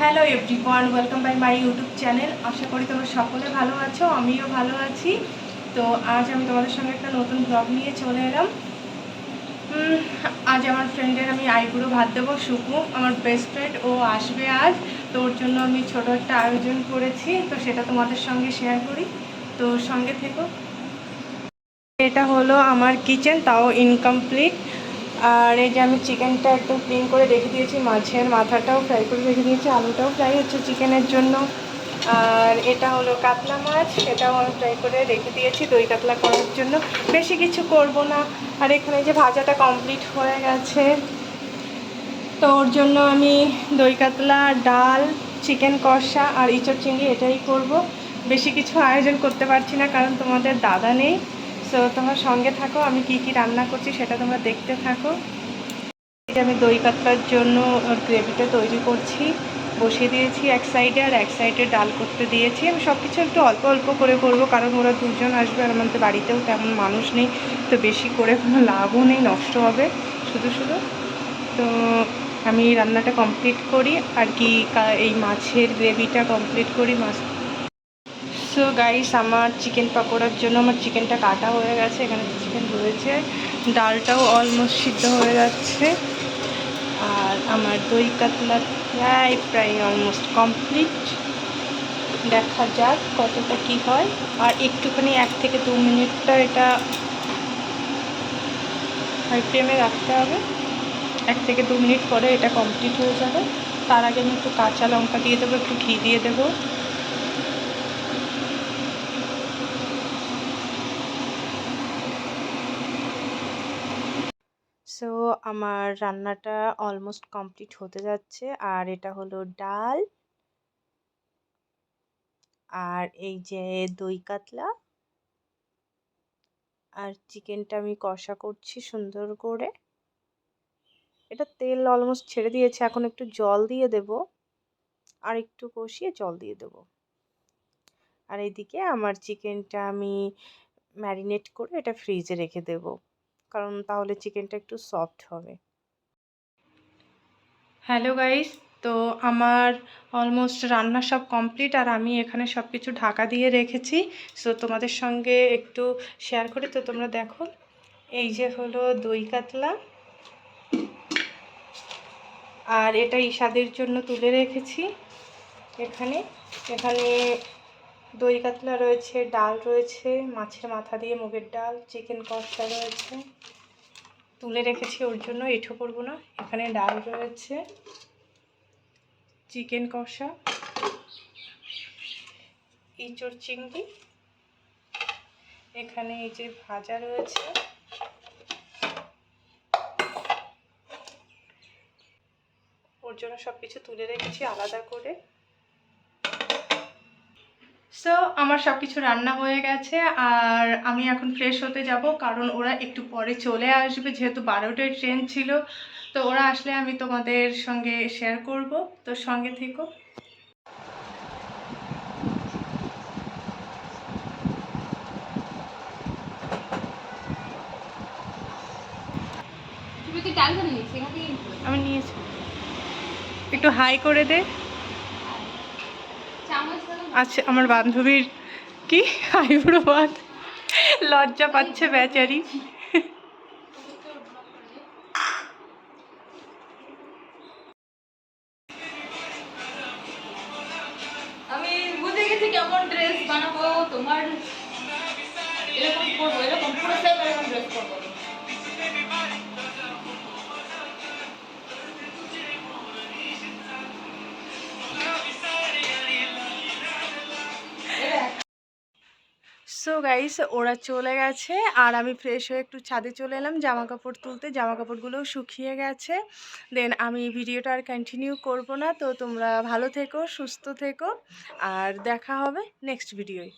Hello everyone welcome by my YouTube channel আশা করি তোমরা সকলে ভালো আছো, আমিও ভালো আছি। তো আজ আমি তোমাদের সঙ্গে একটা নতুন ব্লগ নিয়ে চলে এলাম। আজ আমার ফ্রেন্ডের আমি আইবুড়ো ভাত দেবো, শুকু, আমার বেস্ট ফ্রেন্ড ও আসবে আজ। তো ওর জন্য আমি ছোট একটা আয়োজন করেছি, তো সেটা তোমাদের সঙ্গে শেয়ার করি। তো সঙ্গে থেকো। এটা হলো আমার কিচেন তাও ইনকমপ্লিট আর এই যে আমি চিকেনটা একটু ক্লিন করে রেখে দিয়েছি, মাছের মাথাটাও ফ্রাই করে রেখে দিয়েছি, আলুটাও ফ্রাই হচ্ছে চিকেনের জন্য। আর এটা হলো কাতলা মাছ, এটাও আমি ফ্রাই করে রেখে দিয়েছি দই কাতলা করার জন্য। বেশি কিছু করব না। আর এখানে যে ভাজাটা কমপ্লিট হয়ে গেছে, তো ওর জন্য আমি দই কাতলা, ডাল, চিকেন কষা আর ইঁচড় চিংড়ি এটাই করব। বেশি কিছু আয়োজন করতে পারছি না, কারণ তোমাদের দাদা নেই। সো তোমরা সঙ্গে থাকো, আমি কি কি রান্না করছি সেটা তোমরা দেখতে থাকো। আমি দই কাতলার জন্য গ্রেভিটা তৈরি করছি, বসিয়ে দিয়েছি এক সাইডে আর এক সাইডে ডাল করতে দিয়েছি। আমি সব কিছু একটু অল্প অল্প করে করব, কারণ ওরা দুজন আসবে আর আমাদের বাড়িতেও তেমন মানুষ নেই, তো বেশি করে কোনো লাভও নেই, নষ্ট হবে শুধু শুধু। তো আমি রান্নাটা কমপ্লিট করি আর কি এই মাছের গ্রেভিটা কমপ্লিট করি, মাছ সো গাইস আমার চিকেন পকোড়ার জন্য আমার চিকেনটা কাটা হয়ে গেছে। এখানে চিকেন রয়েছে, ডালটাও অলমোস্ট সিদ্ধ হয়ে যাচ্ছে। আর আমার দই কাতলা প্রায় প্রায় অলমোস্ট কমপ্লিট দেখা যাক কতটা কি হয়। আর একটুখানি এক থেকে দু মিনিটটা এটা হাই ফ্লেমে রাখতে হবে। এক থেকে দু মিনিট পরে এটা কমপ্লিট হয়ে যাবে। তার আগে আমি একটু কাঁচা লঙ্কা দিয়ে দেবো, একটু ঘি দিয়ে দেবো সো আমার রান্নাটা অলমোস্ট কমপ্লিট হতে যাচ্ছে। আর এটা হলো ডাল। আর এই যে দই কাতলা। আর চিকেনটা আমি কষা করছি সুন্দর করে। এটা তেল অলমোস্ট ছেড়ে দিয়েছে, এখন একটু জল দিয়ে দেব। আর একটু কষিয়ে জল দিয়ে দেব। আর এইদিকে আমার চিকেনটা আমি ম্যারিনেট করে এটা ফ্রিজে রেখে দেব। কারণ তাহলে চিকেনটা একটু সফট হবে। হ্যালো গাইস তো আমার অলমোস্ট রান্না সব কমপ্লিট আর আমি এখানে সব কিছু ঢাকা দিয়ে রেখেছি। সো তোমাদের সঙ্গে একটু শেয়ার করি। তো তোমরা দেখো, এই যে হলো দই কাতলা। আর এটা ইশাদের জন্য তুলে রেখেছি। এখানে এখানে দই কাতলা রয়েছে, ডাল রয়েছে, মাছের মাথা দিয়ে মুগের ডাল, চিকেন কষা রয়েছে। তুলে রেখেছি ওর জন্য, এঁঠো করব না, এখানে ডাল রয়েছে, চিকেন কষা, ইঁচড় চিংড়ি, এখানে এই যে ভাজা রয়েছে। ওর জন্য সব কিছু তুলে রেখেছি আলাদা করে। সো আমার সব কিছু রান্না হয়ে গেছে আর আমি এখন ফ্রেশ হতে যাব কারণ ওরা একটু পরে চলে আসবে যেহেতু বারোটায় ট্রেন ছিল। তো ওরা আসলে আমি তোমাদের সঙ্গে শেয়ার করব। তো সঙ্গে থেকো। আমি নিয়েছি। একটু হাই করে দে। আচ্ছা আমার বান্ধবীর কি? আইবুড়ো বাদ। লজ্জা পাচ্ছে বেচারি। তোমার এরকম করব, এরকম পুরো সেম এরকম ড্রেস করব। সো গাইস ওরা চলে গেছে। আর আমি ফ্রেশ হয়ে একটু ছাদে চলে এলাম জামা কাপড় তুলতে। জামা কাপড়গুলোও শুকিয়ে গেছে। দেন আমি ভিডিওটা আর কন্টিনিউ করব না। তো তোমরা ভালো থেকো, সুস্থ থেকো। আর দেখা হবে নেক্সট ভিডিওয়